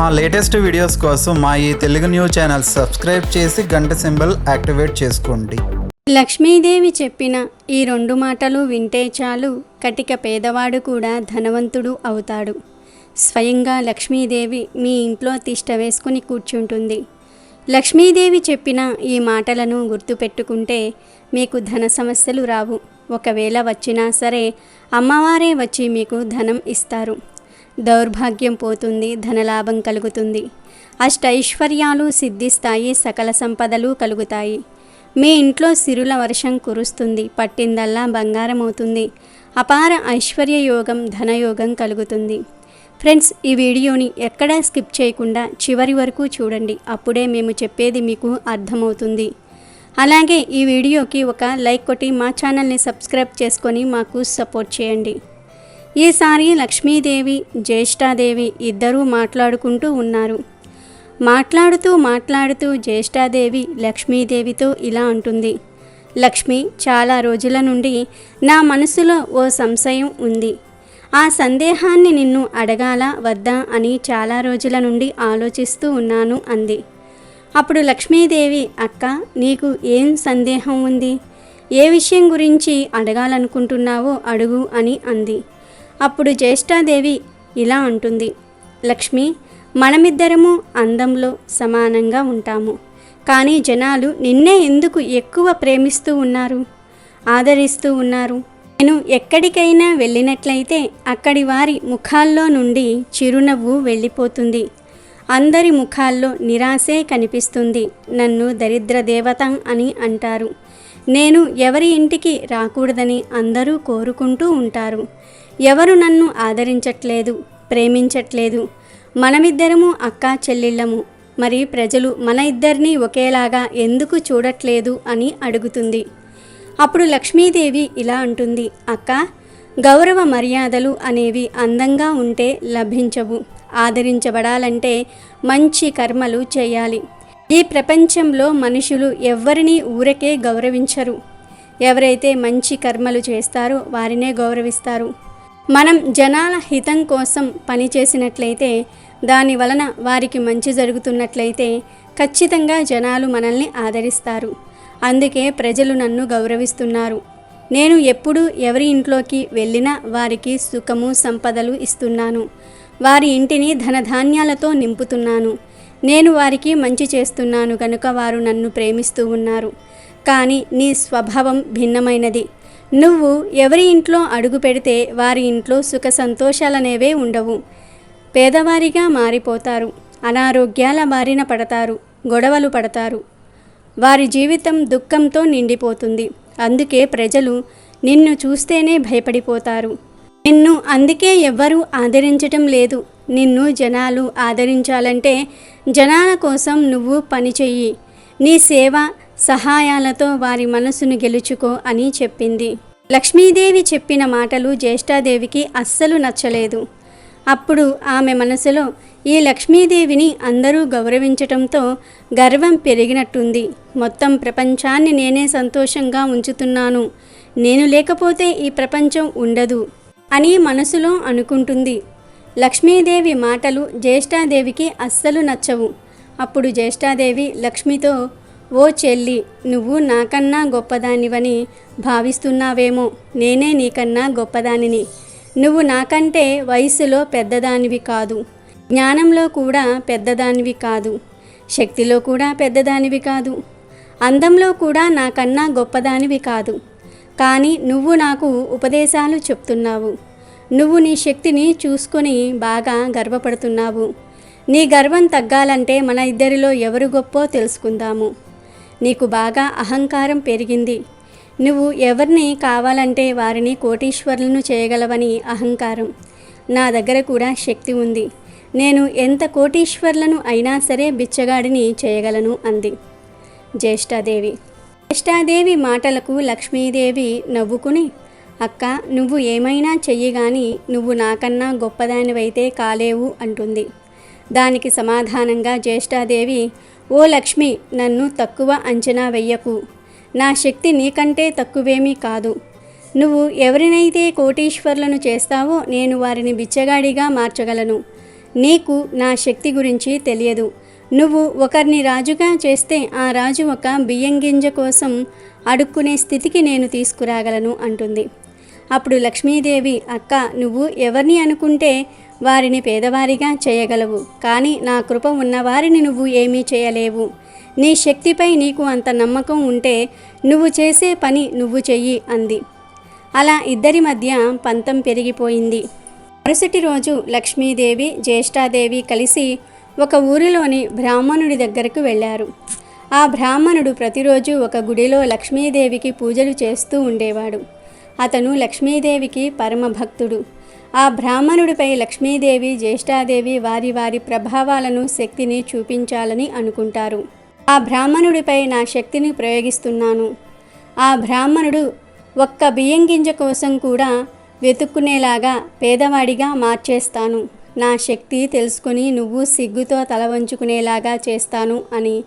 మా latest videos కోసం మా ఈ తెలుగు న్యూస్ ఛానల్ సబ్స్క్రైబ్ చేసి గంట సింబల్ యాక్టివేట్ చేసుకోండి. లక్ష్మీదేవి చెప్పిన ఈ రెండు మాటలు వింటే చాలు కటిక పేదవాడు కూడా ధనవంతుడు అవుతాడు. స్వయంగా లక్ష్మీదేవి మీ ఇంట్లో తిష్ట వేసుకుని కూర్చుంటుంది. లక్ష్మీదేవి చెప్పిన ఈ మాటలను గుర్తుపెట్టుకుంటే మీకు ధన సమస్యలు రావు. ఒకవేళ వచ్చినా సరే అమ్మవారే వచ్చి మీకు ధనం ఇస్తారు. దౌర్భాగ్యం పోతుంది ధనలాభం కలుగుతుంది. అష్టైశ్వర్యాలు సిద్ధిస్తాయి సకల సంపదలు కలుగుతాయి. మీ ఇంట్లో సిరుల వర్షం కురుస్తుంది పట్టిందల్లా బంగారం అవుతుంది అపార ఐశ్వర్య యోగం ధనయోగం కలుగుతుంది. ఫ్రెండ్స్ ఈ వీడియోని ఎక్కడా స్కిప్ చేయకుండా చివరి వరకు చూడండి అప్పుడే మేము చెప్పేది మీకు అర్థమవుతుంది. అలాగే ఈ వీడియోకి ఒక లైక్ కొట్టి మా ఛానల్ని సబ్స్క్రైబ్ చేసుకొని మాకు సపోర్ట్ చేయండి. ఈసారి లక్ష్మీదేవి జ్యేష్ఠాదేవి ఇద్దరూ మాట్లాడుకుంటూ ఉన్నారు. మాట్లాడుతూ మాట్లాడుతూ జ్యేష్ఠాదేవి లక్ష్మీదేవితో ఇలా అంటుంది. లక్ష్మి చాలా రోజుల నుండి నా మనసులో ఓ సంశయం ఉంది. ఆ సందేహాన్ని నిన్ను అడగాల వద్దా అని చాలా రోజుల నుండి ఆలోచిస్తూ ఉన్నాను అంది. అప్పుడు లక్ష్మీదేవి అక్క నీకు ఏం సందేహం ఉంది? ఏ విషయం గురించి అడగాలనుకుంటున్నావో అడుగు అని అంది. అప్పుడు జ్యేష్ఠాదేవి ఇలా అంటుంది లక్ష్మి మనమిద్దరము అందంలో సమానంగా ఉంటాము. కానీ జనాలు నిన్నే ఎందుకు ఎక్కువ ప్రేమిస్తూ ఉన్నారు? ఆదరిస్తూ ఉన్నారు. నేను ఎక్కడికైనా వెళ్ళినట్లయితే అక్కడి వారి ముఖాల్లో నుండి చిరునవ్వు వెళ్ళిపోతుంది. అందరి ముఖాల్లో నిరాశే కనిపిస్తుంది. నన్ను దరిద్ర దేవత అని అంటారు. నేను ఎవరి ఇంటికి రాకూడదని అందరూ కోరుకుంటూ ఉంటారు. ఎవరు నన్ను ఆదరించట్లేదు ప్రేమించట్లేదు. మనమిద్దరము అక్క చెల్లెళ్ళము. మరి ప్రజలు మన ఇద్దరినీ ఒకేలాగా ఎందుకు చూడట్లేదు అని అడుగుతుంది. అప్పుడు లక్ష్మీదేవి ఇలా అంటుంది అక్క గౌరవ మర్యాదలు అనేవి అందంగా ఉంటే లభించవు. ఆదరించబడాలంటే మంచి కర్మలు చేయాలి. ఈ ప్రపంచంలో మనుషులు ఎవ్వరినీ ఊరకే గౌరవించరు. ఎవరైతే మంచి కర్మలు చేస్తారో వారినే గౌరవిస్తారు. మనం జనాల హితం కోసం పనిచేసినట్లయితే దాని వలన వారికి మంచి జరుగుతున్నట్లయితే ఖచ్చితంగా జనాలు మనల్ని ఆదరిస్తారు. అందుకే ప్రజలు నన్ను గౌరవిస్తున్నారు. నేను ఎప్పుడు ఎవరి ఇంట్లోకి వెళ్ళినా వారికి సుఖము సంపదలు ఇస్తున్నాను. వారి ఇంటిని ధనధాన్యాలతో నింపుతున్నాను. నేను వారికి మంచి చేస్తున్నాను కనుక వారు నన్ను ప్రేమిస్తూ ఉన్నారు. కానీ నీ స్వభావం భిన్నమైనది. నువ్వు ఎవరి ఇంట్లో అడుగు పెడితే వారి ఇంట్లో సుఖ సంతోషాలనేవే ఉండవు. పేదవారిగా మారిపోతారు. అనారోగ్యాల బారిన పడతారు. గొడవలు పడతారు. వారి జీవితం దుఃఖంతో నిండిపోతుంది. అందుకే ప్రజలు నిన్ను చూస్తేనే భయపడిపోతారు. నిన్ను అందుకే ఎవ్వరూ ఆదరించటం లేదు. నిన్ను జనాలు ఆదరించాలంటే జనాల కోసం నువ్వు పనిచెయ్యి నీ సేవ సహాయాలతో వారి మనసును గెలుచుకో అని చెప్పింది. లక్ష్మీదేవి చెప్పిన మాటలు జ్యేష్ఠాదేవికి అస్సలు నచ్చలేదు. అప్పుడు ఆమె మనసులో ఈ లక్ష్మీదేవిని అందరూ గౌరవించటంతో గర్వం పెరిగినట్టుంది. మొత్తం ప్రపంచాన్ని నేనే సంతోషంగా ఉంచుతున్నాను. నేను లేకపోతే ఈ ప్రపంచం ఉండదు అని మనసులో అనుకుంటుంది. లక్ష్మీదేవి మాటలు జ్యేష్ఠాదేవికి అస్సలు నచ్చవు. అప్పుడు జ్యేష్ఠాదేవి లక్ష్మితో ఓ చెల్లి నువ్వు నాకన్నా గొప్పదానివని భావిస్తున్నావేమో. నేనే నీకన్నా గొప్పదానిని. నువ్వు నాకంటే వయసులో పెద్దదానివి కాదు. జ్ఞానంలో కూడా పెద్దదానివి కాదు. శక్తిలో కూడా పెద్దదానివి కాదు. అందంలో కూడా నాకన్నా గొప్పదానివి కాదు. కానీ నువ్వు నాకు ఉపదేశాలు చెప్తున్నావు. నువ్వు నీ శక్తిని చూసుకొని బాగా గర్వపడుతున్నావు. నీ గర్వం తగ్గాలంటే మన ఇద్దరిలో ఎవరు గొప్పో తెలుసుకుందాము. నీకు బాగా అహంకారం పెరిగింది. నువ్వు ఎవరిని కావాలంటే వారిని కోటీశ్వరులను చేయగలవని అహంకారం. నా దగ్గర కూడా శక్తి ఉంది. నేను ఎంత కోటీశ్వర్లను అయినా సరే బిచ్చగాడిని చేయగలను అంది. జ్యేష్ఠాదేవి. జ్యేష్ఠాదేవి మాటలకు లక్ష్మీదేవి నవ్వుకుని అక్క నువ్వు ఏమైనా చెయ్యి గాని నువ్వు నాకన్నా గొప్పదానివైతే కాలేవు అంటుంది. దానికి సమాధానంగా జ్యేష్ఠాదేవి ఓ లక్ష్మి నన్ను తక్కువ అంచనా వెయ్యకు. నా శక్తి నీకంటే తక్కువేమీ కాదు. నువ్వు ఎవరినైతే కోటీశ్వర్లను చేస్తావో నేను వారిని బిచ్చగాడిగా మార్చగలను. నీకు నా శక్తి గురించి తెలియదు. నువ్వు ఒకరిని రాజుగా చేస్తే ఆ రాజు ఒక బియ్యం గింజ కోసం అడుక్కునే స్థితికి నేను తీసుకురాగలను అంటుంది. అప్పుడు లక్ష్మీదేవి అక్క నువ్వు ఎవరిని అనుకుంటే వారిని పేదవారిగా చేయగలవు కానీ నా కృప ఉన్నవారిని నువ్వు ఏమీ చేయలేవు. నీ శక్తిపై నీకు అంత నమ్మకం ఉంటే నువ్వు చేసే పని నువ్వు చెయ్యి అంది. అలా ఇద్దరి మధ్య పంతం పెరిగిపోయింది. మరుసటి రోజు లక్ష్మీదేవి జ్యేష్ఠాదేవి కలిసి ఒక ఊరిలోని బ్రాహ్మణుడి దగ్గరకు వెళ్ళారు. ఆ బ్రాహ్మణుడు ప్రతిరోజు ఒక గుడిలో లక్ష్మీదేవికి పూజలు చేస్తూ ఉండేవాడు. అతను లక్ష్మీదేవికి పరమభక్తుడు. ఆ బ్రాహ్మణుడిపై లక్ష్మీదేవి జ్యేష్ఠాదేవి వారి వారి ప్రభావాలను శక్తిని చూపించాలని అనుకుంటారు. ఆ బ్రాహ్మణుడిపై నా శక్తిని ప్రయోగిస్తున్నాను. ఆ బ్రాహ్మణుడు ఒక్క బియ్యం గింజ కోసం కూడా వెతుక్కునేలాగా పేదవాడిగా మార్చేస్తాను. నా శక్తి తెలుసుకుని నువ్వు సిగ్గుతో తల వంచుకునేలాగా చేస్తాను అని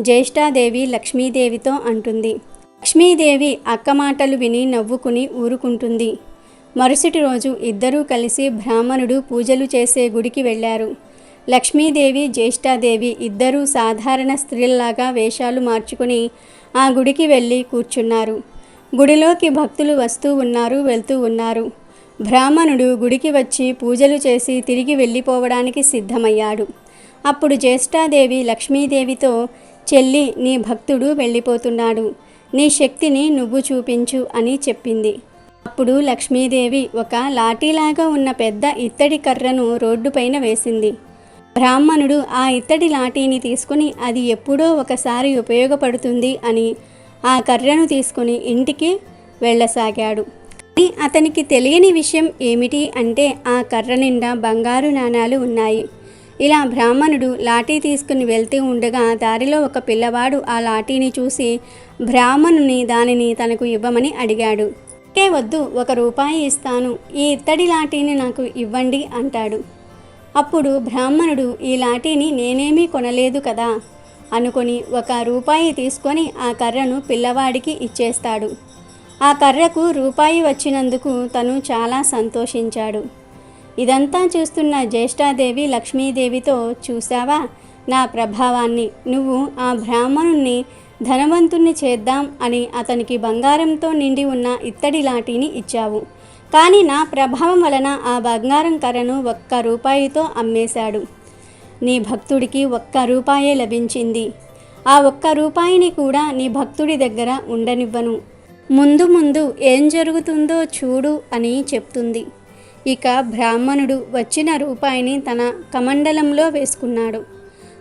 జ్యేష్ఠాదేవి లక్ష్మీదేవితో అంటుంది. లక్ష్మీదేవి అక్క మాటలు విని నవ్వుకుని ఊరుకుంటుంది. మరుసటి రోజు ఇద్దరూ కలిసి బ్రాహ్మణుడు పూజలు చేసే గుడికి వెళ్ళారు. లక్ష్మీదేవి జ్యేష్ఠాదేవి ఇద్దరూ సాధారణ స్త్రీల్లాగా వేషాలు మార్చుకుని ఆ గుడికి వెళ్ళి కూర్చున్నారు. గుడిలోకి భక్తులు వస్తూ ఉన్నారు వెళ్తూ ఉన్నారు. బ్రాహ్మణుడు గుడికి వచ్చి పూజలు చేసి తిరిగి వెళ్ళిపోవడానికి సిద్ధమయ్యాడు. అప్పుడు జ్యేష్ఠాదేవి లక్ష్మీదేవితో చెల్లి నీ భక్తుడు వెళ్ళిపోతున్నాడు. నీ శక్తిని నువ్వు చూపించు అని చెప్పింది. అప్పుడు లక్ష్మీదేవి ఒక లాఠీలాగా ఉన్న పెద్ద ఇత్తడి కర్రను రోడ్డుపైన వేసింది. బ్రాహ్మణుడు ఆ ఇత్తడి లాఠీని తీసుకుని అది ఎప్పుడో ఒకసారి ఉపయోగపడుతుంది అని ఆ కర్రను తీసుకుని ఇంటికి వెళ్ళసాగాడు. కానీ అతనికి తెలియని విషయం ఏమిటి అంటే ఆ కర్ర నిండా బంగారు నాణాలు ఉన్నాయి. ఇలా బ్రాహ్మణుడు లాఠీ తీసుకుని వెళ్తూ ఉండగా దారిలో ఒక పిల్లవాడు ఆ లాఠీని చూసి బ్రాహ్మణుని దానిని తనకు ఇవ్వమని అడిగాడు. కే వద్దు ఒక రూపాయి ఇస్తాను. ఈ ఇత్తడి లాఠీని నాకు ఇవ్వండి అంటాడు. అప్పుడు బ్రాహ్మణుడు ఈ లాఠీని నేనేమీ కొనలేదు కదా అనుకొని ఒక రూపాయి తీసుకొని ఆ కర్రను పిల్లవాడికి ఇచ్చేస్తాడు. ఆ కర్రకు రూపాయి వచ్చినందుకు తను చాలా సంతోషించాడు. ఇదంతా చూస్తున్న జ్యేష్ఠాదేవి లక్ష్మీదేవితో చూసావా నా ప్రభావాన్ని? నువ్వు ఆ బ్రాహ్మణుణ్ణి ధనవంతుణ్ణి చేద్దాం అని అతనికి బంగారంతో నిండి ఉన్న ఇత్తడి లాఠీని ఇచ్చావు. కానీ నా ప్రభావం వలన ఆ బంగారం కర్రను ఒక్క రూపాయితో అమ్మేశాడు. నీ భక్తుడికి ఒక్క రూపాయే లభించింది. ఆ ఒక్క రూపాయిని కూడా నీ భక్తుడి దగ్గర ఉండనివ్వను. ముందు ముందు ఏం జరుగుతుందో చూడు అని చెప్తుంది. ఇక బ్రాహ్మణుడు వచ్చిన రూపాయిని తన కమండలంలో వేసుకున్నాడు.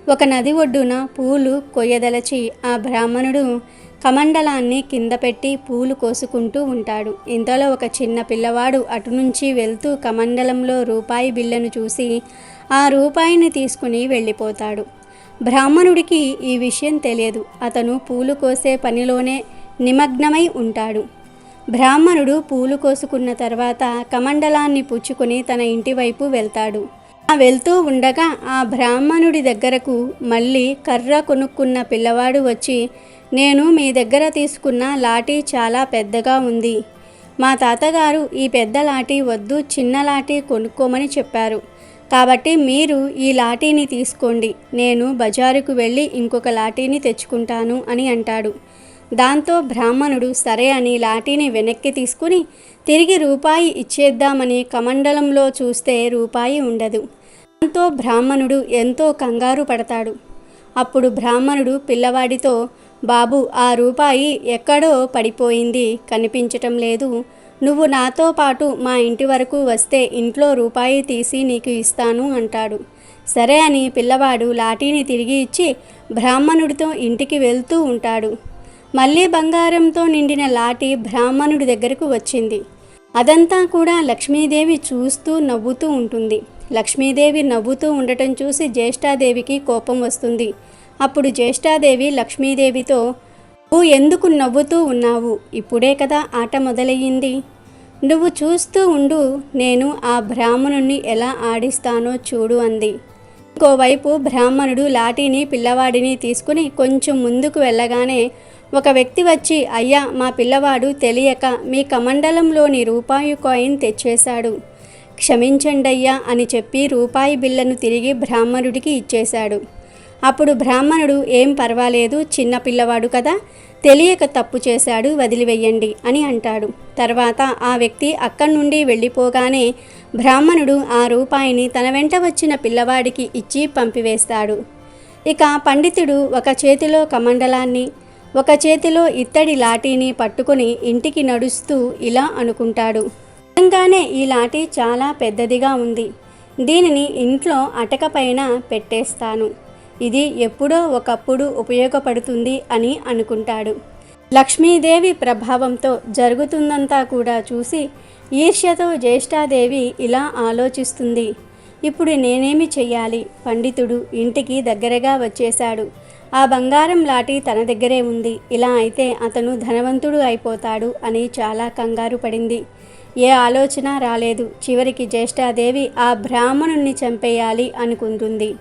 ఒక నది ఒడ్డున పూలు కొయ్యదలచి ఆ బ్రాహ్మణుడు కమండలాన్ని కింద పెట్టి పూలు కోసుకుంటూ ఉంటాడు. ఇంతలో ఒక చిన్న పిల్లవాడు అటు నుంచి వెళ్తూ కమండలంలో రూపాయి బిళ్ళను చూసి ఆ రూపాయిని తీసుకుని వెళ్ళిపోతాడు. బ్రాహ్మణుడికి ఈ విషయం తెలియదు. అతను పూలు కోసే పనిలోనే నిమగ్నమై ఉంటాడు. బ్రాహ్మణుడు పూలు కోసుకున్న తర్వాత కమండలాన్ని పుచ్చుకొని తన ఇంటి వైపు వెళ్తాడు. వెళ్తూ ఉండగా ఆ బ్రాహ్మణుడి దగ్గరకు మళ్ళీ కర్ర కొనుక్కున్న పిల్లవాడు వచ్చి నేను మీ దగ్గర తీసుకున్న లాఠీ చాలా పెద్దగా ఉంది. మా తాతగారు ఈ పెద్ద లాఠీ వద్దు చిన్న లాఠీ కొనుక్కోమని చెప్పారు. కాబట్టి మీరు ఈ లాఠీని తీసుకోండి. నేను బజారుకు వెళ్ళి ఇంకొక లాఠీని తెచ్చుకుంటాను అని అంటాడు. దాంతో బ్రాహ్మణుడు సరే అని లాఠీని వెనక్కి తీసుకుని తిరిగి రూపాయి ఇచ్చేద్దామని కమండలంలో చూస్తే రూపాయి ఉండదు. దాంతో బ్రాహ్మణుడు ఎంతో కంగారు పడతాడు. అప్పుడు బ్రాహ్మణుడు పిల్లవాడితో బాబు ఆ రూపాయి ఎక్కడో పడిపోయింది కనిపించటం లేదు. నువ్వు నాతో పాటు మా ఇంటి వరకు వస్తే ఇంట్లో రూపాయి తీసి నీకు ఇస్తాను అంటాడు. సరే అని పిల్లవాడు లాఠీని తిరిగి ఇచ్చి బ్రాహ్మణుడితో ఇంటికి వెళ్తూ ఉంటాడు. మళ్ళీ బంగారంతో నిండిన లాఠీ బ్రాహ్మణుడి దగ్గరకు వచ్చింది. అదంతా కూడా లక్ష్మీదేవి చూస్తూ నవ్వుతూ ఉంటుంది. లక్ష్మీదేవి నవ్వుతూ ఉండటం చూసి జ్యేష్ఠాదేవికి కోపం వస్తుంది. అప్పుడు జ్యేష్ఠాదేవి లక్ష్మీదేవితో నువ్వు ఎందుకు నవ్వుతూ ఉన్నావు? ఇప్పుడే కదా ఆట మొదలయ్యింది. నువ్వు చూస్తూ ఉండు నేను ఆ బ్రాహ్మణుణ్ణి ఎలా ఆడిస్తానో చూడు అంది. ఇంకోవైపు బ్రాహ్మణుడు లాఠీని పిల్లవాడిని తీసుకుని కొంచెం ముందుకు వెళ్ళగానే ఒక వ్యక్తి వచ్చి అయ్యా మా పిల్లవాడు తెలియక మీ కమండలంలోని రూపాయి కాయిన్ తెచ్చేశాడు. క్షమించండయ్యా అని చెప్పి రూపాయి బిళ్ళను తిరిగి బ్రాహ్మణుడికి ఇచ్చేశాడు. అప్పుడు బ్రాహ్మణుడు ఏం పర్వాలేదు చిన్న పిల్లవాడు కదా తెలియక తప్పు చేశాడు వదిలివేయండి అని అంటాడు. తర్వాత ఆ వ్యక్తి అక్కడి నుండి వెళ్ళిపోగానే బ్రాహ్మణుడు ఆ రూపాయిని తన వెంట వచ్చిన పిల్లవాడికి ఇచ్చి పంపివేస్తాడు. ఇక పండితుడు ఒక చేతిలో కమండలాన్ని ఒక చేతిలో ఇత్తడి లాఠీని పట్టుకుని ఇంటికి నడుస్తూ ఇలా అనుకుంటాడు. నిజంగానే ఈ లాఠీ చాలా పెద్దదిగా ఉంది. దీనిని ఇంట్లో అటక పైన పెట్టేస్తాను. ఇది ఎప్పుడో ఒకప్పుడు ఉపయోగపడుతుంది అని అనుకుంటాడు. లక్ష్మీదేవి ప్రభావంతో జరుగుతుందంతా కూడా చూసి ఈర్ష్యతో జ్యేష్ఠాదేవి ఇలా ఆలోచిస్తుంది. ఇప్పుడు నేనేమి చెయ్యాలి? పండితుడు ఇంటికి దగ్గరగా వచ్చేశాడు. ఆ బంగారం లాటి తన దగ్గరే ఉంది. ఇలా అయితే అతను ధనవంతుడు అయిపోతాడు అని చాలా కంగారు పడింది. ఏ ఆలోచన రాలేదు. చివరికి జ్యేష్ఠాదేవి ఆ బ్రాహ్మణుణ్ణి చంపేయాలి అనుకుంటుంది.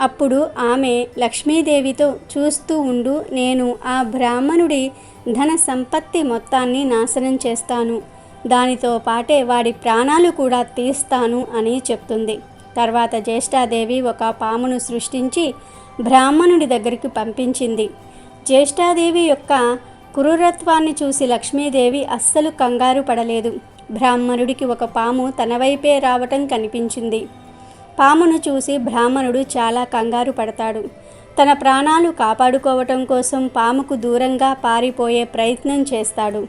అప్పుడు ఆమె లక్ష్మీదేవితో చూస్తూ ఉండు నేను ఆ బ్రాహ్మణుడి ధన సంపత్తి మొత్తాన్ని నాశనం చేస్తాను. దానితో పాటే వాడి ప్రాణాలు కూడా తీస్తాను అని చెప్తుంది. తర్వాత జ్యేష్ఠాదేవి ఒక పామును సృష్టించి బ్రాహ్మణుడి దగ్గరికి పంపించింది. జ్యేష్ఠాదేవి యొక్క క్రూరత్వాన్ని చూసి లక్ష్మీదేవి అస్సలు కంగారు పడలేదు. బ్రాహ్మణుడికి ఒక పాము తన వైపే రావటం కనిపించింది. పామును చూసి బ్రాహ్మణుడు చాలా కంగారు పడతాడు. తన ప్రాణాలు కాపాడుకోవటం కోసం పాముకు దూరంగా పారిపోయే ప్రయత్నం చేస్తాడు.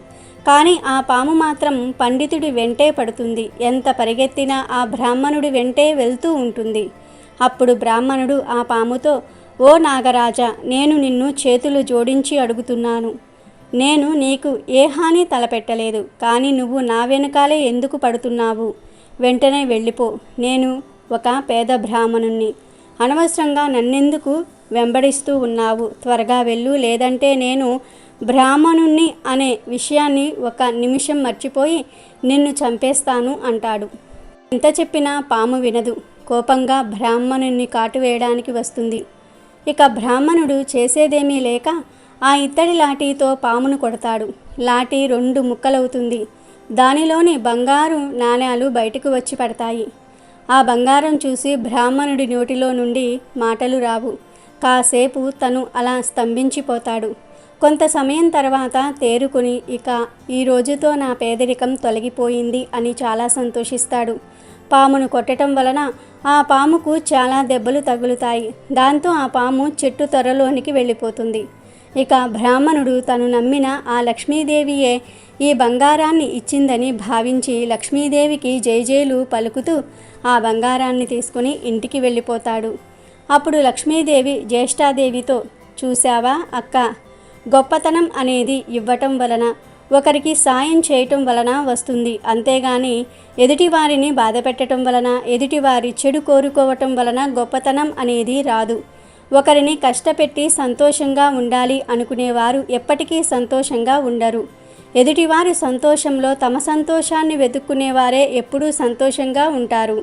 కానీ ఆ పాము మాత్రం పండితుడి వెంటే పడుతుంది. ఎంత పరిగెత్తినా ఆ బ్రాహ్మణుడి వెంటే వెళ్తూ ఉంటుంది. అప్పుడు బ్రాహ్మణుడు ఆ పాముతో ఓ నాగరాజా నేను నిన్ను చేతులు జోడించి అడుగుతున్నాను. నేను నీకు ఏ హాని తలపెట్టలేదు కానీ నువ్వు నా వెనకాలే ఎందుకు పడుతున్నావు? వెంటనే వెళ్ళిపో. నేను ఒక పేద బ్రాహ్మణుణ్ణి. అనవసరంగా నన్నెందుకు వెంబడిస్తూ ఉన్నావు? త్వరగా వెళ్ళు లేదంటే నేను బ్రాహ్మణుణ్ణి అనే విషయాన్ని ఒక నిమిషం మర్చిపోయి నిన్ను చంపేస్తాను అంటాడు. ఎంత చెప్పినా పాము వినదు. కోపంగా బ్రాహ్మణుణ్ణి కాటువేయడానికి వస్తుంది. ఇక బ్రాహ్మణుడు చేసేదేమీ లేక ఆ ఇత్తడి లాఠీతో పామును కొడతాడు. లాఠీ రెండు ముక్కలవుతుంది. దానిలోని బంగారు నాణేలు బయటకు వచ్చి పడతాయి. ఆ బంగారం చూసి బ్రాహ్మణుడి నోటిలో నుండి మాటలు రావు. కాసేపు తను అలా స్తంభించిపోతాడు. కొంత సమయం తర్వాత తేరుకుని ఇక ఈ రోజుతో నా పేదరికం తొలగిపోయింది అని చాలా సంతోషిస్తాడు. పామును కొట్టడం వలన ఆ పాముకు చాలా దెబ్బలు తగులుతాయి. దాంతో ఆ పాము చెట్టు త్వరలోనికి వెళ్ళిపోతుంది. ఇక బ్రాహ్మణుడు తను నమ్మిన ఆ లక్ష్మీదేవియే ఈ బంగారాన్ని ఇచ్చిందని భావించి లక్ష్మీదేవికి జైజేలు పలుకుతూ ఆ బంగారాన్ని తీసుకుని ఇంటికి వెళ్ళిపోతాడు. అప్పుడు లక్ష్మీదేవి జ్యేష్ఠాదేవితో చూశావా అక్క గొప్పతనం అనేది ఇవ్వటం వలన ఒకరికి సాయం చేయటం వలన వస్తుంది. అంతేగాని ఎదుటివారిని బాధ పెట్టడం వలన ఎదుటివారి చెడు కోరుకోవటం వలన గొప్పతనం అనేది రాదు. ఒకరిని కష్టపెట్టి సంతోషంగా ఉండాలి అనుకునేవారు ఎప్పటికీ సంతోషంగా ఉండరు. ఎదుటివారి సంతోషంలో తమ సంతోషాన్ని వెతుక్కునేవారే ఎప్పుడూ సంతోషంగా ఉంటారు.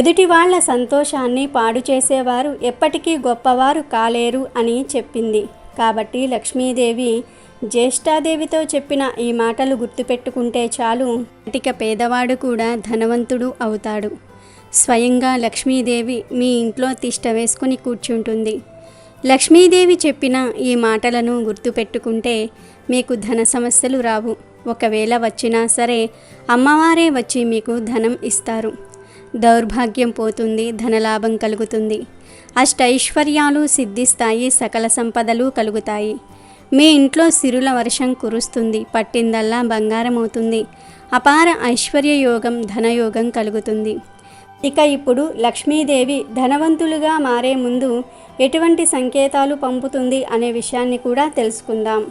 ఎదుటి వాళ్ళ సంతోషాన్ని పాడు చేసేవారు ఎప్పటికీ గొప్పవారు కాలేరు అని చెప్పింది. కాబట్టి లక్ష్మీదేవి జ్యేష్ఠాదేవితో చెప్పిన ఈ మాటలు గుర్తుపెట్టుకుంటే చాలు. ఇక పేదవాడు కూడా ధనవంతుడు అవుతాడు. స్వయంగా లక్ష్మీదేవి మీ ఇంట్లో తిష్ట వేసుకుని కూర్చుంటుంది. లక్ష్మీదేవి చెప్పిన ఈ మాటలను గుర్తుపెట్టుకుంటే మీకు ధన సమస్యలు రావు. ఒకవేళ వచ్చినా సరే అమ్మవారే వచ్చి మీకు ధనం ఇస్తారు. దౌర్భాగ్యం పోతుంది ధనలాభం కలుగుతుంది. అష్టైశ్వర్యాలు సిద్ధిస్తాయి సకల సంపదలు కలుగుతాయి. మీ ఇంట్లో సిరుల వర్షం కురుస్తుంది పట్టిందల్లా బంగారం అవుతుంది అపార ఐశ్వర్య యోగం ధనయోగం కలుగుతుంది. ఇక ఇప్పుడు లక్ష్మీదేవి ధనవంతులుగా మారే ముందు ఎటువంటి సంకేతాలు పంపుతుంది అనే విషయాన్ని కూడా తెలుసుకుందాం.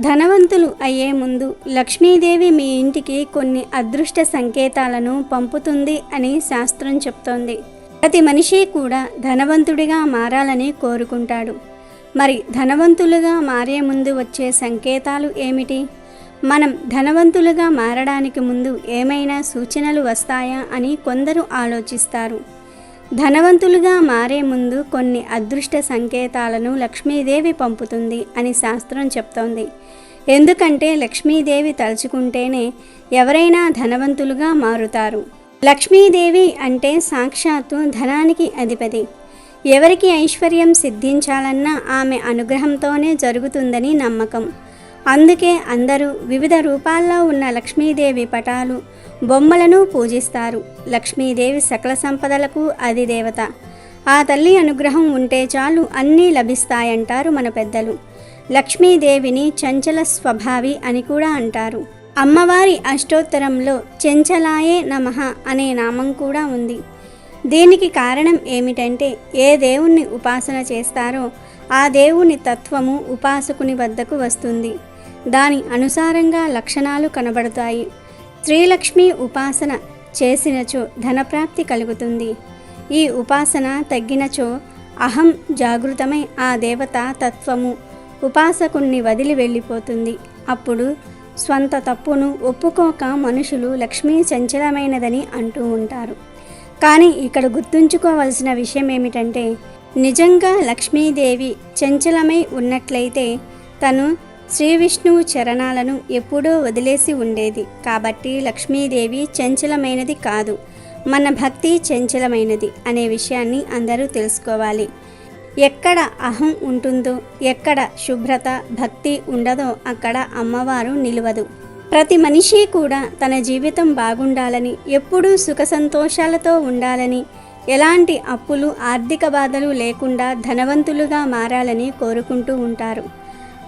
ధనవంతులు అయ్యే ముందు లక్ష్మీదేవి మీ ఇంటికి కొన్ని అదృష్ట సంకేతాలను పంపుతుంది అని శాస్త్రం చెప్తోంది. ప్రతి మనిషి కూడా ధనవంతుడిగా మారాలని కోరుకుంటాడు. మరి ధనవంతులుగా మారే ముందు వచ్చే సంకేతాలు ఏమిటి? మనం ధనవంతులుగా మారడానికి ముందు ఏమైనా సూచనలు వస్తాయా అని కొందరు ఆలోచిస్తారు. ధనవంతులుగా మారే ముందు కొన్ని అదృష్ట సంకేతాలను లక్ష్మీదేవి పంపుతుంది అని శాస్త్రం చెప్తోంది. ఎందుకంటే లక్ష్మీదేవి తలుచుకుంటేనే ఎవరైనా ధనవంతులుగా మారుతారు. లక్ష్మీదేవి అంటే సాక్షాత్తు ధనానికి అధిపతి. ఎవరికి ఐశ్వర్యం సిద్ధించాలన్నా ఆమె అనుగ్రహంతోనే జరుగుతుందని నమ్మకం. అందుకే అందరూ వివిధ రూపాల్లో ఉన్న లక్ష్మీదేవి పటాలు బొమ్మలను పూజిస్తారు. లక్ష్మీదేవి సకల సంపదలకు అధిదేవత. ఆ తల్లి అనుగ్రహం ఉంటే చాలు అన్నీ లభిస్తాయంటారు మన పెద్దలు. లక్ష్మీదేవిని చంచల స్వభావి అని కూడా అంటారు. అమ్మవారి అష్టోత్తరంలో చెంచలాయే నమః అనే నామం కూడా ఉంది. దీనికి కారణం ఏమిటంటే ఏ దేవుణ్ణి ఉపాసన చేస్తారో ఆ దేవుని తత్వము ఉపాసకుని వద్దకు వస్తుంది. దాని అనుసారంగా లక్షణాలు కనబడతాయి. శ్రీలక్ష్మి ఉపాసన చేసినచో ధనప్రాప్తి కలుగుతుంది. ఈ ఉపాసన తగ్గినచో అహం జాగృతమై ఆ దేవత తత్వము ఉపాసకుణ్ణి వదిలి వెళ్ళిపోతుంది. అప్పుడు స్వంత తప్పును ఒప్పుకోక మనుషులు లక్ష్మీ చంచలమైనదని అంటూ ఉంటారు. కానీ ఇక్కడ గుర్తుంచుకోవలసిన విషయం ఏమిటంటే నిజంగా లక్ష్మీదేవి చంచలమై ఉన్నట్లయితే తను శ్రీ విష్ణువు చరణాలను ఎప్పుడూ వదిలేసి ఉండేది. కాబట్టి లక్ష్మీదేవి చంచలమైనది కాదు. మన భక్తి చంచలమైనది అనే విషయాన్ని అందరూ తెలుసుకోవాలి. ఎక్కడ అహం ఉంటుందో ఎక్కడ శుభ్రత భక్తి ఉండదో అక్కడ అమ్మవారు నిలవదు. ప్రతి మనిషి కూడా తన జీవితం బాగుండాలని ఎప్పుడూ సుఖ సంతోషాలతో ఉండాలని ఎలాంటి అప్పులు ఆర్థిక బాధలు లేకుండా ధనవంతులుగా మారాలని కోరుకుంటూ ఉంటారు.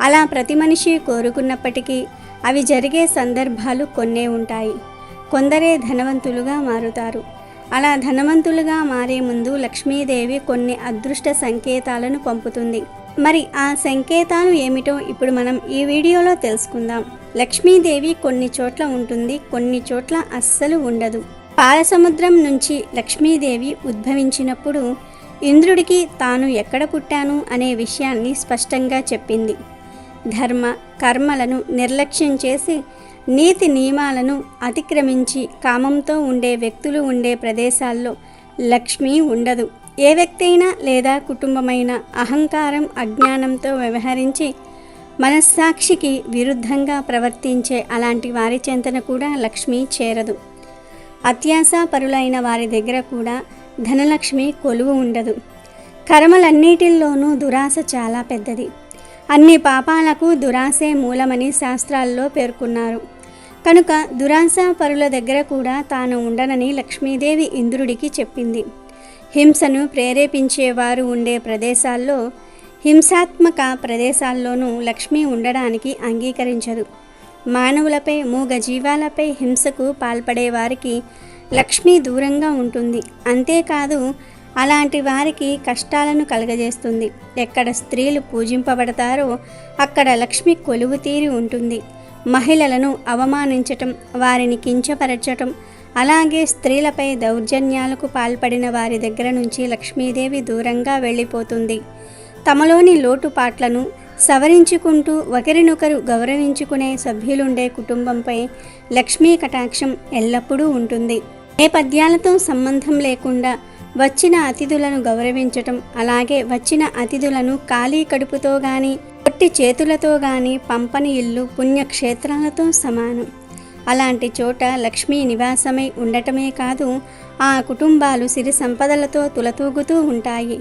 అలా ప్రతి మనిషి కోరుకున్నప్పటికీ అవి జరిగే సందర్భాలు కొన్నే ఉంటాయి. కొందరే ధనవంతులుగా మారుతారు. అలా ధనవంతులుగా మారే ముందు లక్ష్మీదేవి కొన్ని అదృష్ట సంకేతాలను పంపుతుంది. మరి ఆ సంకేతాలు ఏమిటో ఇప్పుడు మనం ఈ వీడియోలో తెలుసుకుందాం. లక్ష్మీదేవి కొన్ని చోట్ల ఉంటుంది కొన్ని చోట్ల అస్సలు ఉండదు. పాలసముద్రం నుంచి లక్ష్మీదేవి ఉద్భవించినప్పుడు ఇంద్రుడికి తాను ఎక్కడ పుట్టాను అనే విషయాన్ని స్పష్టంగా చెప్పింది. ధర్మ కర్మలను నిర్లక్ష్యం చేసి నీతి నియమాలను అతిక్రమించి కామంతో ఉండే వ్యక్తులు ఉండే ప్రదేశాల్లో లక్ష్మి ఉండదు. ఏ వ్యక్తి అయినా లేదా కుటుంబమైన అహంకారం అజ్ఞానంతో వ్యవహరించి మనస్సాక్షికి విరుద్ధంగా ప్రవర్తించే అలాంటి వారి చెంతన కూడా లక్ష్మి చేరదు. అత్యాశాపరులైన వారి దగ్గర కూడా ధనలక్ష్మి కొలువు ఉండదు. కర్మలన్నిటిల్లోనూ దురాశ చాలా పెద్దది. అన్ని పాపాలకు దురాశే మూలమని శాస్త్రాల్లో పేర్కొన్నారు. కనుక దురాశ పరుల దగ్గర కూడా తాను ఉండనని లక్ష్మీదేవి ఇంద్రుడికి చెప్పింది. హింసను ప్రేరేపించేవారు ఉండే ప్రదేశాల్లో హింసాత్మక ప్రదేశాల్లోనూ లక్ష్మి ఉండడానికి అంగీకరించదు. మానవులపై మూగ జీవాలపై హింసకు పాల్పడే వారికి లక్ష్మి దూరంగా ఉంటుంది. అంతేకాదు అలాంటి వారికి కష్టాలను కలగజేస్తుంది. ఎక్కడ స్త్రీలు పూజింపబడతారో అక్కడ లక్ష్మి కొలువు తీరి ఉంటుంది. మహిళలను అవమానించటం వారిని కించపరచటం అలాగే స్త్రీలపై దౌర్జన్యాలకు పాల్పడిన వారి దగ్గర నుంచి లక్ష్మీదేవి దూరంగా వెళ్ళిపోతుంది. తమలోని లోటుపాట్లను సవరించుకుంటూ ఒకరినొకరు గౌరవించుకునే సభ్యులుండే కుటుంబంపై లక్ష్మీ కటాక్షం ఎల్లప్పుడూ ఉంటుంది. నేపథ్యాలతో సంబంధం లేకుండా వచ్చిన అతిథులను గౌరవించటం అలాగే వచ్చిన అతిథులను ఖాళీ కడుపుతో గాని పొట్టి చేతులతో గాని పంపని ఇల్లు పుణ్యక్షేత్రాలతో సమానం. అలాంటి చోట లక్ష్మీ నివాసమై ఉండటమే కాదు ఆ కుటుంబాలు సిరి సంపదలతో తులతూగుతూ ఉంటాయి.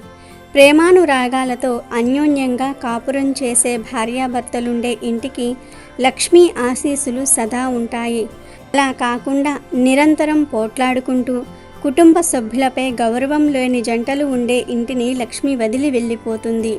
ప్రేమానురాగాలతో అన్యోన్యంగా కాపురం చేసే భార్యాభర్తలుండే ఇంటికి లక్ష్మీ ఆశీస్సులు సదా ఉంటాయి. అలా కాకుండా నిరంతరం పోట్లాడుకుంటూ కుటుంబ సభ్యులపై గౌరవం లేని జంటలు ఉండే ఇంటిని లక్ష్మి వదిలి వెళ్ళిపోతుంది.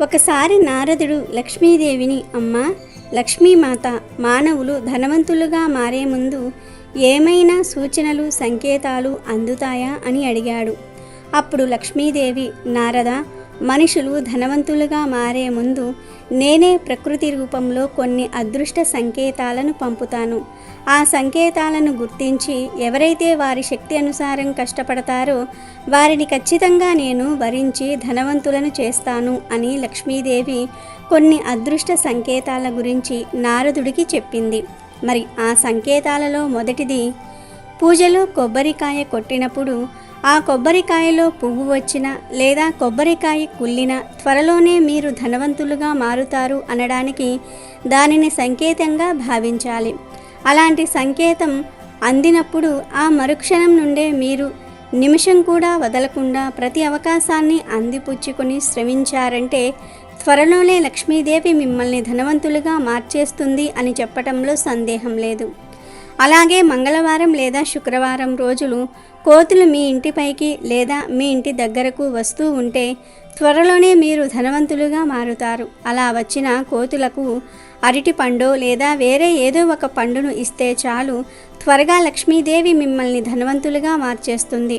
ఒకసారి నారదుడు లక్ష్మీదేవిని అమ్మ లక్ష్మీమాత మానవులు ధనవంతులుగా మారే ముందు ఏమైనా సూచనలు సంకేతాలు అందుతాయా? అని అడిగాడు. అప్పుడు లక్ష్మీదేవి నారద మనుషులు ధనవంతులుగా మారే ముందు నేనే ప్రకృతి రూపంలో కొన్ని అదృష్ట సంకేతాలను పంపుతాను. ఆ సంకేతాలను గుర్తించి ఎవరైతే వారి శక్తి అనుసారం కష్టపడతారో వారిని ఖచ్చితంగా నేను వరించి ధనవంతులను చేస్తాను అని లక్ష్మీదేవి కొన్ని అదృష్ట సంకేతాల గురించి నారదుడికి చెప్పింది. మరి ఆ సంకేతాలలో మొదటిది పూజలో కొబ్బరికాయ కొట్టినప్పుడు ఆ కొబ్బరికాయలో పువ్వు వచ్చిన లేదా కొబ్బరికాయ కుళ్ళిన త్వరలోనే మీరు ధనవంతులుగా మారుతారు అనడానికి దానిని సంకేతంగా భావించాలి. అలాంటి సంకేతం అందినప్పుడు ఆ మరుక్షణం నుండే మీరు నిమిషం కూడా వదలకుండా ప్రతి అవకాశాన్ని అందిపుచ్చుకొని శ్రమించారంటే త్వరలోనే లక్ష్మీదేవి మిమ్మల్ని ధనవంతులుగా మార్చేస్తుంది అని చెప్పటంలో సందేహం లేదు. అలాగే మంగళవారం లేదా శుక్రవారం రోజులు కోతులు మీ ఇంటిపైకి లేదా మీ ఇంటి దగ్గరకు వస్తూ ఉంటే త్వరలోనే మీరు ధనవంతులుగా మారుతారు. అలా వచ్చిన కోతులకు అరటి పండు లేదా వేరే ఏదో ఒక పండును ఇస్తే చాలు. త్వరగా లక్ష్మీదేవి మిమ్మల్ని ధనవంతులుగా మార్చేస్తుంది.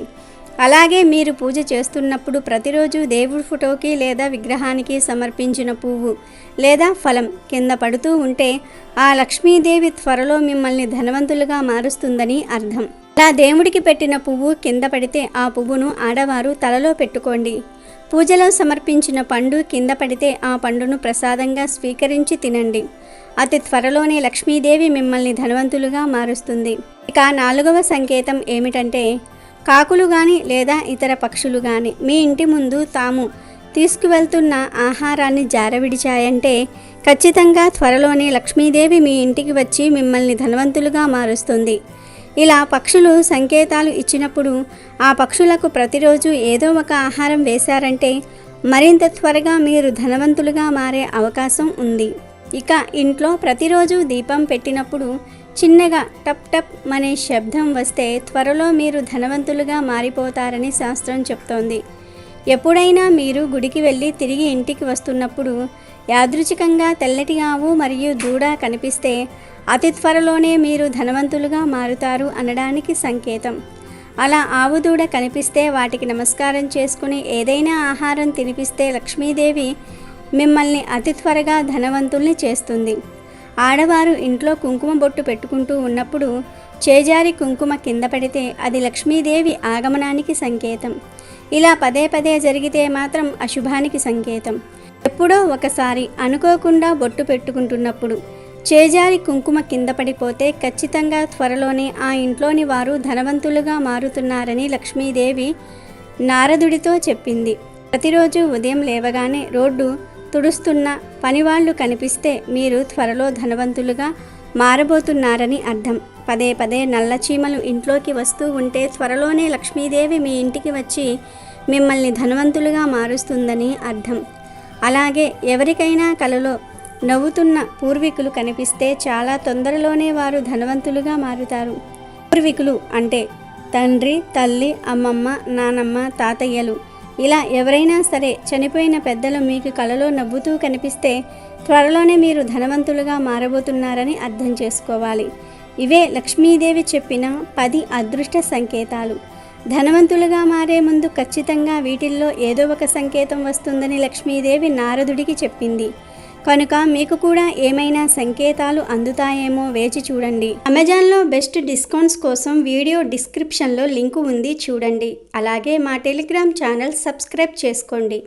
అలాగే మీరు పూజ చేస్తున్నప్పుడు ప్రతిరోజు దేవుడి ఫోటోకి లేదా విగ్రహానికి సమర్పించిన పువ్వు లేదా ఫలం కింద పడుతూ ఉంటే ఆ లక్ష్మీదేవి త్వరలో మిమ్మల్ని ధనవంతులుగా మారుస్తుందని అర్థం. అలా దేవుడికి పెట్టిన పువ్వు కింద పడితే ఆ పువ్వును ఆడవారు తలలో పెట్టుకోండి. పూజలో సమర్పించిన పండు కింద పడితే ఆ పండును ప్రసాదంగా స్వీకరించి తినండి. అతి త్వరలోనే లక్ష్మీదేవి మిమ్మల్ని ధనవంతులుగా మారుస్తుంది. ఇక నాలుగవ సంకేతం ఏమిటంటే కాకులు కానీ లేదా ఇతర పక్షులు కానీ మీ ఇంటి ముందు తాము తీసుకువెళ్తున్న ఆహారాన్ని జారవిడిచాయంటే ఖచ్చితంగా త్వరలోనే లక్ష్మీదేవి మీ ఇంటికి వచ్చి మిమ్మల్ని ధనవంతులుగా మారుస్తుంది. ఇలా పక్షులు సంకేతాలు ఇచ్చినప్పుడు ఆ పక్షులకు ప్రతిరోజు ఏదో ఒక ఆహారం వేశారంటే మరింత త్వరగా మీరు ధనవంతులుగా మారే అవకాశం ఉంది. ఇక ఇంట్లో ప్రతిరోజు దీపం పెట్టినప్పుడు చిన్నగా టప్ టప్ అనే శబ్దం వస్తే త్వరలో మీరు ధనవంతులుగా మారిపోతారని శాస్త్రం చెప్తోంది. ఎప్పుడైనా మీరు గుడికి వెళ్ళి తిరిగి ఇంటికి వస్తున్నప్పుడు యాదృచ్ఛికంగా తెల్లటి ఆవు మరియు దూడ కనిపిస్తే అతి త్వరలోనే మీరు ధనవంతులుగా మారుతారు అనడానికి సంకేతం. అలా ఆవు దూడ కనిపిస్తే వాటికి నమస్కారం చేసుకుని ఏదైనా ఆహారం తినిపిస్తే లక్ష్మీదేవి మిమ్మల్ని అతి త్వరగా ధనవంతుల్ని చేస్తుంది. ఆడవారు ఇంట్లో కుంకుమ బొట్టు పెట్టుకుంటూ ఉన్నప్పుడు చేజారి కుంకుమ కింద పడితే అది లక్ష్మీదేవి ఆగమనానికి సంకేతం. ఇలా పదే పదే జరిగితే మాత్రం అశుభానికి సంకేతం. ఎప్పుడో ఒకసారి అనుకోకుండా బొట్టు పెట్టుకుంటున్నప్పుడు చేజారి కుంకుమ కింద పడిపోతే ఖచ్చితంగా త్వరలోనే ఆ ఇంట్లోని వారు ధనవంతులుగా మారుతున్నారని లక్ష్మీదేవి నారదుడితో చెప్పింది. ప్రతిరోజు ఉదయం లేవగానే రోడ్డు తుడుస్తున్న పనివాళ్ళు కనిపిస్తే మీరు త్వరలో ధనవంతులుగా మారబోతున్నారని అర్థం. పదే పదే నల్ల చీమలు ఇంట్లోకి వస్తూ ఉంటే త్వరలోనే లక్ష్మీదేవి మీ ఇంటికి వచ్చి మిమ్మల్ని ధనవంతులుగా మారుస్తుందని అర్థం. అలాగే ఎవరికైనా కలలో నవ్వుతున్న పూర్వీకులు కనిపిస్తే చాలా తొందరలోనే వారు ధనవంతులుగా మారుతారు. పూర్వీకులు అంటే తండ్రి తల్లి అమ్మమ్మ నానమ్మ తాతయ్యలు. ఇలా ఎవరైనా సరే చనిపోయిన పెద్దలు మీకు కలలో నవ్వుతూ కనిపిస్తే త్వరలోనే మీరు ధనవంతులుగా మారబోతున్నారని అర్థం చేసుకోవాలి. ఇవే లక్ష్మీదేవి చెప్పిన పది అదృష్ట సంకేతాలు. ధనవంతులుగా మారే ముందు ఖచ్చితంగా వీటిల్లో ఏదో ఒక సంకేతం వస్తుందని లక్ష్మీదేవి నారదుడికి చెప్పింది. కనుక మీకు కూడా ఏమైనా సంకేతాలు అందుతాయేమో వేచి చూడండి. అమెజాన్లో బెస్ట్ డిస్కౌంట్స్ కోసం వీడియో డిస్క్రిప్షన్లో లింకు ఉంది చూడండి. అలాగే మా టెలిగ్రామ్ ఛానల్ సబ్స్క్రైబ్ చేసుకోండి.